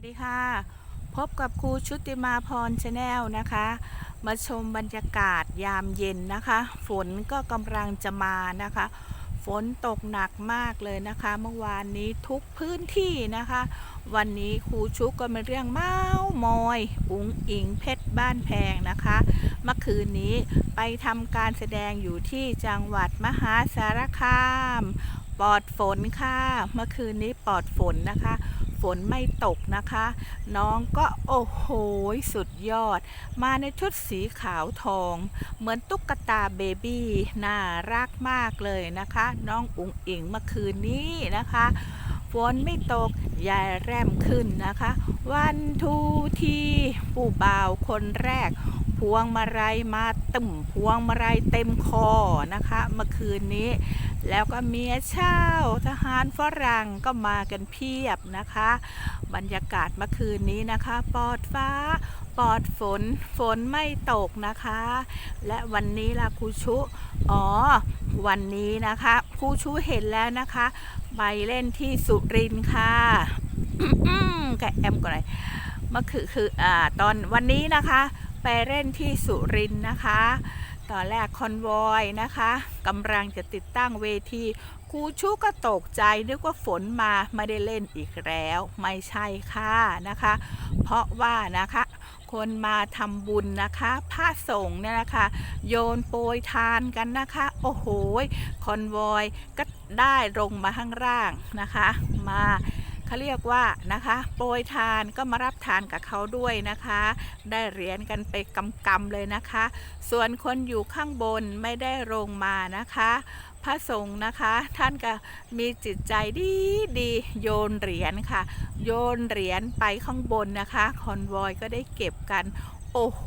วัสดีค่ะ พบกับครูชุติมาพรชาแนลนะคะ มาชมบรรยากาศยามเย็นนะคะ ฝนก็กำลังจะมานะคะ ฝนตกหนักมากเลยนะคะ เมื่อวานนี้ทุกพื้นที่นะคะ วันนี้ครูชุกก็มาเรื่องเมาส์มอย อุ๋งอิงเพชรบ้านแพงนะคะ เมื่อคืนนี้ไปทำการแสดงอยู่ที่จังหวัดมหาสารคาม ปลอดฝนค่ะ เมื่อคืนนี้ปลอดฝนนะคะ ฝนไม่ตกนะคะ น้องก็โอ้โหสุดยอด มาในชุดสีขาวทอง เหมือนตุ๊กตาเบบี้น่ารักมากเลยนะคะ น้องอุ๋งอิงเมื่อคืนนี้นะคะฝนไม่ตกยายแรมขึ้นนะคะ วันทูทีผู้บ่าวคนแรก พวงมาลัยมาตึมพวงมาลัยเต็มคอนะคะเมื่อคืนนี้ แล้วก็เมียเช่าทหารฝรั่งก็มากันเพียบนะคะ บรรยากาศเมื่อคืนนี้นะคะปลอดฟ้าปลอดฝนฝนไม่ตกนะคะ และวันนี้ล่ะครูชุ อ๋อ วันนี้นะคะครูชุเห็นแล้วนะคะ ไปเล่นที่สุรินค่ะแกแอมก่อนเลยเมื่อคือคืออ่าตอนวันนี้นะคะ ไปเล่นที่สุรินนะคะ ตอนแรกคอนวอยนะคะกำลังจะติดตั้งเวทีครูชูก็ตกใจนึกว่าฝนมาไม่ได้เล่นอีกแล้ว ไม่ใช่ค่ะนะคะ เพราะว่านะคะคนมาทำบุญนะคะพระสงฆ์เนี่ยนะคะ โยนโปรยทานกันนะคะ โอ้โหคอนวอยก็ได้ลงมาข้างล่างนะคะ มา เขาเรียกว่านะคะ โปรยทานก็มารับทานกับเขาด้วยนะคะ ได้เหรียญกันไปกำกำเลยนะคะ ส่วนคนอยู่ข้างบนไม่ได้ลงมานะคะ พระสงฆ์นะคะ ท่านก็มีจิตใจดีดีโยนเหรียญค่ะ โยนเหรียญไปข้างบนนะคะ คอนวอยก็ได้เก็บกัน โอ้โห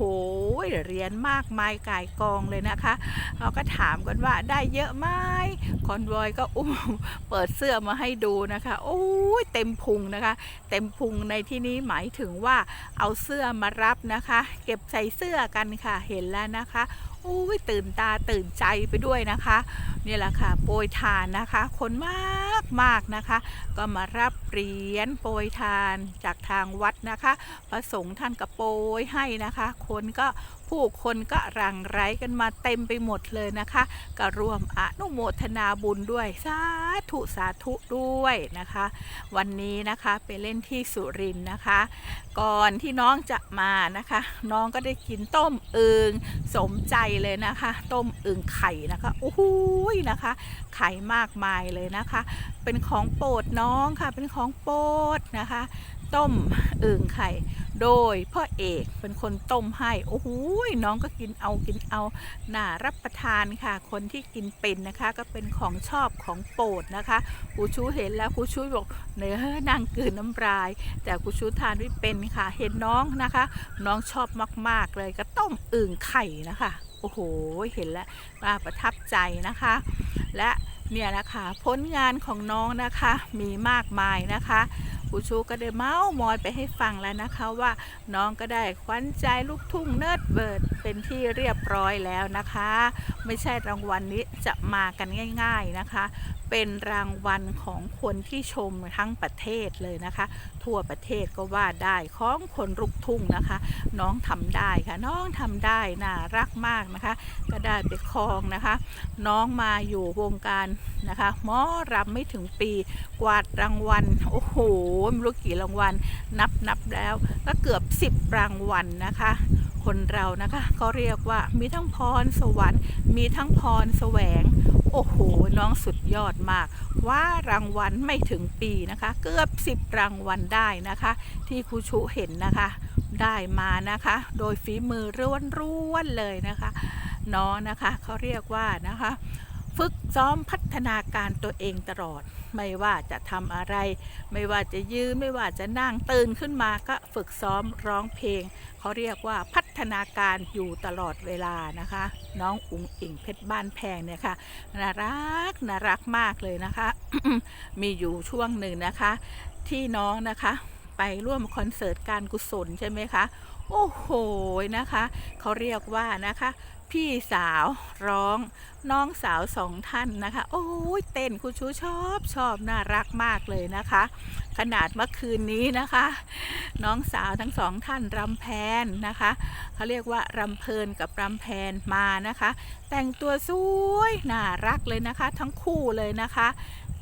เรียญมากมายกายกองเลยนะคะเราก็ถามกันว่าได้เยอะไหมคอนวอยก็อุ้มเปิดเสื้อมาให้ดูนะคะ โอ้ยเต็มพุงนะคะ เต็มพุงในที่นี้หมายถึงว่าเอาเสื้อมารับนะคะ เก็บใส่เสื้อกันค่ะเห็นแล้วนะคะโอ้ยตื่นตาตื่นใจไปด้วยนะคะ นี่แหละค่ะโปรยทานนะคะ คนมาก มากนะคะ ก็มารับเหรียญโปรยทานจากทางวัดนะคะพระสงฆ์ท่านก็โปรยให้นะคะ คนก็ผู้คนก็รังไร้กันมาเต็มไปหมดเลยนะคะ ก็ร่วมอนุโมทนาบุญด้วย สาธุสาธุด้วยนะคะ วันนี้นะคะไปเล่นที่สุรินทร์นะคะ ก่อนที่น้องจะมานะคะ น้องก็ได้กินต้มอึงสมใจเลยนะคะ ต้มอึงไข่นะคะโอ้โหยนะคะ ไข่มากมายเลยนะคะเป็นของโปรดน้องค่ะ เป็นของโปรดนะคะ ต้มอึ่งไข่ โดยพ่อเอกเป็นคนต้มให้ โอ้โหน้องก็กินเอากินเอาน่ารับประทานค่ะ คนที่กินเป็นนะคะ ก็เป็นของชอบของโปรดนะคะครูชูเห็นแล้วครูชูบอกเนื้อนางกืนน้ำลาย แต่ครูชูทานไม่เป็นค่ะ เห็นน้องนะคะ น้องชอบมาก ๆเลยก็ต้มอึ่งไข่นะคะโอ้โห เห็นแล้วประทับใจนะคะ และ เนี่ยนะคะผลงานของน้องนะคะมีมากมายนะคะ ครูชูก็ได้เมาส์มอยไปให้ฟังแล้วนะคะว่าน้องก็ได้ขวัญใจลูกทุ่งเนิร์ดเบิร์ดเป็นที่เรียบร้อยแล้วนะคะ ไม่ใช่รางวัลนี้จะมากันง่าย ๆนะคะ เป็นรางวัลของคนที่ชมทั้งประเทศเลยนะคะ ทั่วประเทศก็ว่าได้ของคนลูกทุ่งนะคะ น้องทำได้ค่ะน้องทำได้น่ารักมากนะคะ ก็ได้ไปครองนะคะ น้องมาอยู่วงการนะคะหมอรำไม่ถึงปีกวาดรางวัลโอ้โหไม่รู้กี่รางวัลนับนับแล้ว ก็เกือบ 10 รางวัลนะคะ คนเรานะคะเขาเรียกว่ามีทั้งพรสวรรค์ มีทั้งพรแสวง โอ้โห น้องสุดยอดมาก ว่ารางวัลไม่ถึงปีนะคะ เกือบ 10 รางวัลได้นะคะ ที่ครูชุเห็นนะคะได้มานะคะ โดยฝีมือร่วนๆเลยนะคะน้องนะคะเขาเรียกว่านะคะ ฝึกซ้อมพัฒนาการตัวเองตลอด ไม่ว่าจะทำอะไร ไม่ว่าจะยืนไม่ว่าจะนั่งตื่นขึ้นมาก็ฝึกซ้อมร้องเพลงเขาเรียกว่าพัฒนาการอยู่ตลอดเวลานะคะ น้องอุ๋งอิงเพชรบ้านแพงเนี่ยค่ะน่ารักน่ารักมากเลยนะคะ มีอยู่ช่วงหนึ่งนะคะ ที่น้องนะคะไปร่วมคอนเสิร์ตการกุศลใช่ไหมคะ โอ้โหนะคะ เขาเรียกว่านะคะ พี่สาวร้องน้องสาวสองท่านนะคะ โอ้ยเต้นครูชูชอบชอบน่ารักมากเลยนะคะ ขนาดเมื่อคืนนี้นะคะ น้องสาวทั้งสองท่านรำแพนนะคะเขาเรียกว่ารำเพลินกับรำแพนมานะคะ แต่งตัวสวยน่ารักเลยนะคะ ทั้งคู่เลยนะคะ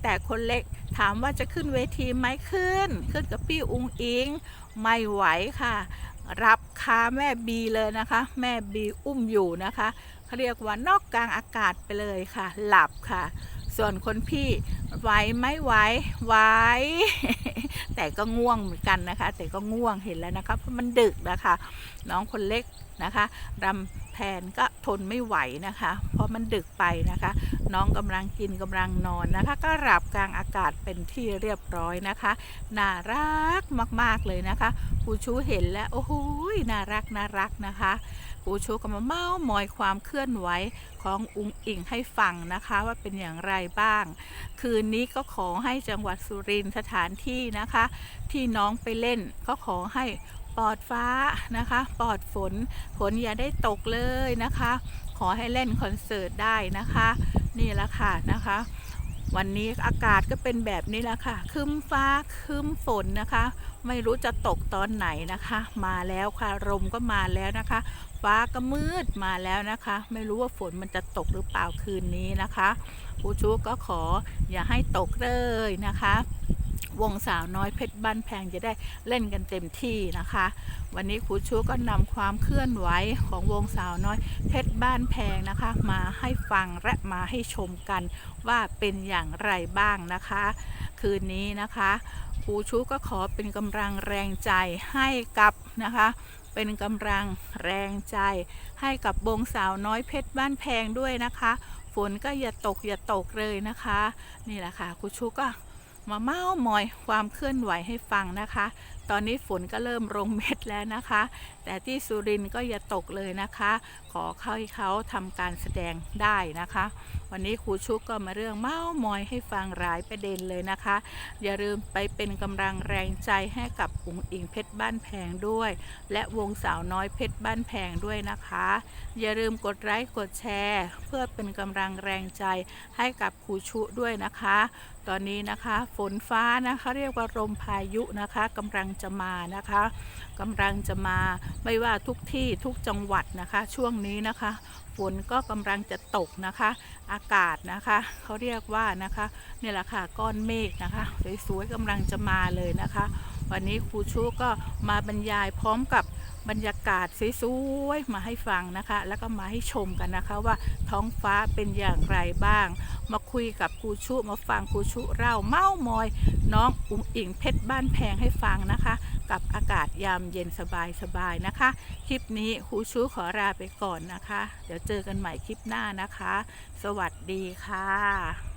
แต่คนเล็กถามว่าจะขึ้นเวทีไหมขึ้น ขึ้นกับพี่อุงอิงไม่ไหวค่ะ รับคาแม่บีเลยนะคะ แม่บีอุ้มอยู่นะคะเขาเรียกว่านอกกลางอากาศไปเลยค่ะ หลับค่ะ ส่วนคนพี่ไหวไหม่ไหวไหวแต่ก็ง่วงเหมือนกันนะคะ แต่ก็ง่วงเห็นแล้วนะคะเพราะมันดึกนะคะ น้องคนเล็กนะคะรำ นก็ทนไม่ไหวนะคะ เพราะมันดึกไปนะคะ น้องกำลังกินกำลังนอนนะคะ ก็หลับกลางอากาศเป็นที่เรียบร้อยนะคะ น่ารักมากๆเลยนะคะครูชูเห็นแล้วโอ้โหน่ารักน่ารักนะคะครูชูก็มาเมาส์มอยความเคลื่อนไหวของอุงอิงให้ฟังนะคะว่าเป็นอย่างไรบ้าง คืนนี้ก็ขอให้จังหวัดสุรินทร์สถานที่นะคะ ที่น้องไปเล่นก็ขอให้ ปลอดฟ้านะคะ ปลอดฝนฝนอย่าได้ตกเลยนะคะ ขอให้เล่นคอนเสิร์ตได้นะคะ นี่แหละค่ะนะคะ วันนี้อากาศก็เป็นแบบนี้แหละค่ะคึมฟ้าคึมฝนนะคะ ไม่รู้จะตกตอนไหนนะคะ มาแล้วค่ะลมก็มาแล้วนะคะ ฟ้าก็มืดมาแล้วนะคะ ไม่รู้ว่าฝนมันจะตกหรือเปล่าคืนนี้นะคะครูชูก็ขออย่าให้ตกเลยนะคะ วงสาวน้อยเพชรบ้านแพงจะได้เล่นกันเต็มที่นะคะ วันนี้ครูชูก็นำความเคลื่อนไหวของวงสาวน้อยเพชรบ้านแพงนะคะ มาให้ฟังและมาให้ชมกันว่าเป็นอย่างไรบ้างนะคะ คืนนี้นะคะครูชูก็ขอเป็นกำลังแรงใจให้กับนะคะเป็นกำลังแรงใจ ให้กับวงสาวน้อยเพชรบ้านแพงด้วยนะคะ ฝนก็อย่าตกอย่าตกเลยนะคะ นี่แหละค่ะครูชูก็ มาเมาส์มอยความเคลื่อนไหวให้ฟังนะคะ ตอนนี้ฝนก็เริ่มลงเม็ดแล้วนะคะ แต่ที่สุรินทร์ก็อย่าตกเลยนะคะ ขอให้เขาทำการแสดงได้นะคะ วันนี้ครูชุกก็มาเรื่องเมาส์มอยให้ฟังหลายประเด็นเลยนะคะ อย่าลืมไปเป็นกำลังแรงใจให้กับอุ๋งอิงเพชรบ้านแพงด้วย และวงสาวน้อยเพชรบ้านแพงด้วยนะคะ อย่าลืมกดไลค์กดแชร์ เพื่อเป็นกำลังแรงใจให้กับครูชุด้วยนะคะ ตอนนี้นะคะ ฝนฟ้านะคะเรียกว่าลมพายุนะคะกำลังจะมานะคะกำลังจะมาไม่ว่าทุกที่ทุกจังหวัดนะคะ ช่วงนี้นะคะ ฝนก็กำลังจะตกนะคะ อากาศนะคะเขาเรียกว่านะคะนี่แหละค่ะก้อนเมฆนะคะสวยๆกำลังจะมาเลยนะคะ วันนี้ครูชูก็มาบรรยายพร้อมกับ บรรยากาศสวยๆมาให้ฟังนะคะ แล้วก็มาให้ชมกันนะคะว่าท้องฟ้าเป็นอย่างไรบ้าง มาคุยกับครูชุมาฟังครูชุเล่าเม้ามอย น้องอุ๋งอิงเพชรบ้านแพงให้ฟังนะคะ กับอากาศยามเย็นสบายๆนะคะ คลิปนี้ครูชูขอลาไปก่อนนะคะ เดี๋ยวเจอกันใหม่คลิปหน้านะคะ สวัสดีค่ะ